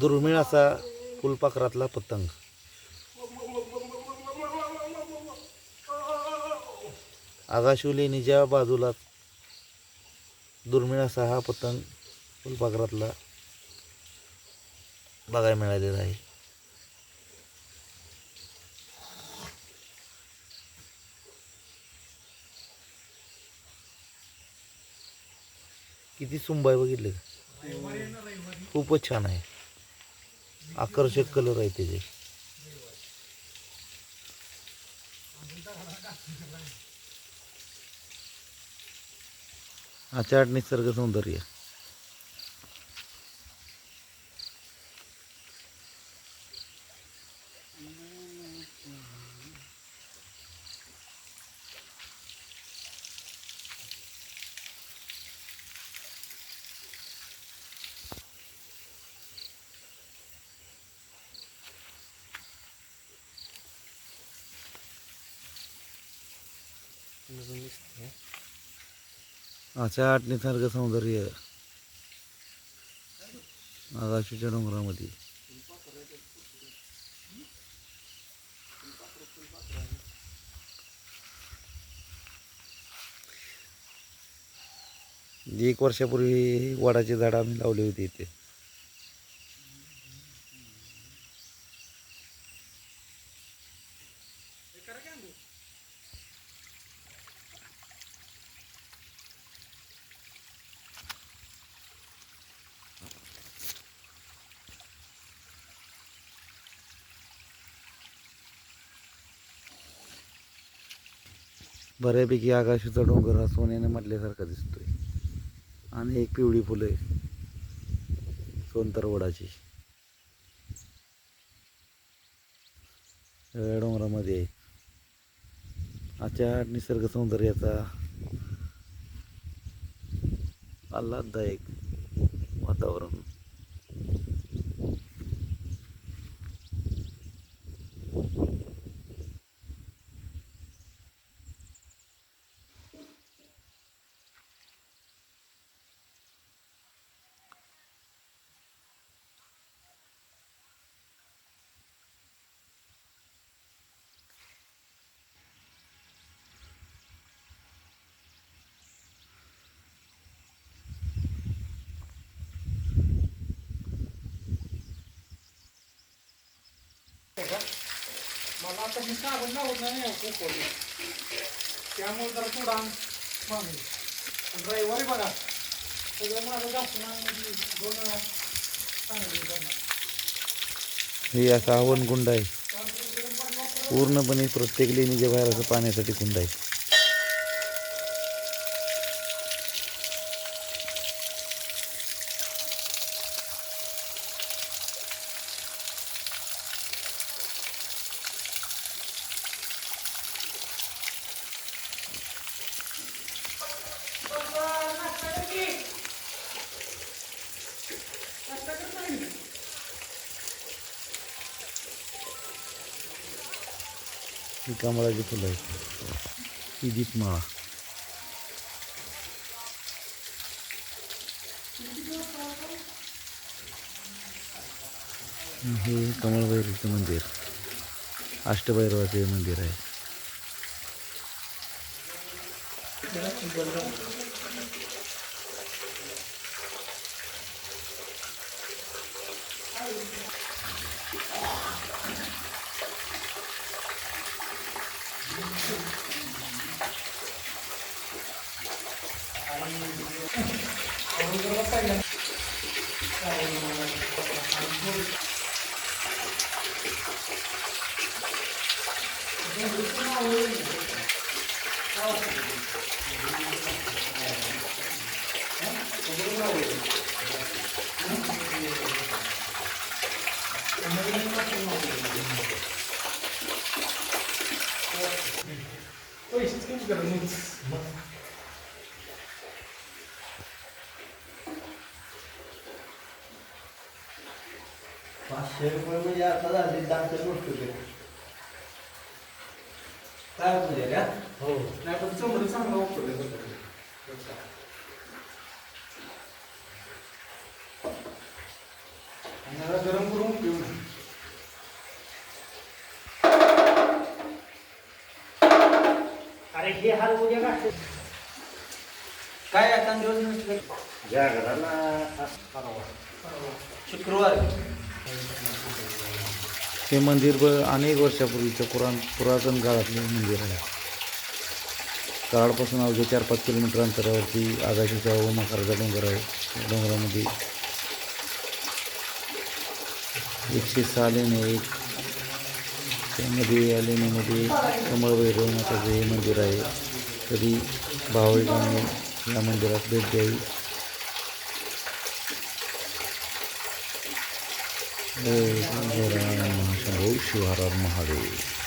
दुर्मिळ असा फुलपाखरातला पतंग. आकाशवलीनीच्या बाजूला दुर्मिळ असा हा पतंग फुलपाखरातला बघायला मिळालेला आहे. किती सुंबाय बघितले का? खूपच छान आहे. आकर्षक कलर आहे त्याचे आचाड निसर्ग सौंदर्य. अशा आठणीसारखं सौंदर्य. आगाशीच्या डोंगरामध्ये. एक वर्षापूर्वी वडाची झाडं आम्ही लावली होती इथे. बऱ्यापैकी आकाशाचा डोंगर हा सोन्याने म्हटल्यासारखा दिसतोय. आणि एक पिवळी फुले सोनतर वडाची सगळ्या डोंगरामध्ये आजच्या निसर्ग सौंदर्याचा आल्हाददायक वातावरण. मी साबण लावत नाही हो त्यामुळे जरा थोडा मागणी पण रविवारी बघा सगळं माझं म्हणजे दोन वेळा चांगले करणार हे असा हवन कुंड आहे. पूर्णपणे प्रत्येक लेणीच्या बाहेर असं पाण्यासाठी कुंड आहे. ही कमळाची फुलं आहेत. ही दीपमाळा हे कमळभैरवचं मंदिर. अष्टभैरवाचे मंदिर आहे. はい、しつけてから縫いま。पाचशे रुपये म्हणजे आता झाले दहाच्या गोष्ट काय होतं रे हो. नाही पण चमडं चांगलं वापरलं जरा गरम करून घेऊन अरे हे हाल उद्या काढते काय आता दिवस नसले? शुक्रवार. हे मंदिर ब अनेक वर्षापूर्वीचं पुराण पुरातन काळातलं मंदिर आहे. कराडपासून अवघ्या चार पाच किलोमीटर अंतरावरती आगाशीचा व डोंगर आहे. डोंगरामध्ये एकशे सहा लेणे एक त्यामध्ये या लेणीमध्ये कमळ भैरवनाथाचं हे मंदिर आहे. तरी भाविकांनी या मंदिरात भेट द्यावी. গৌরায় মহাসম্ভব শিবহারার মহাদেব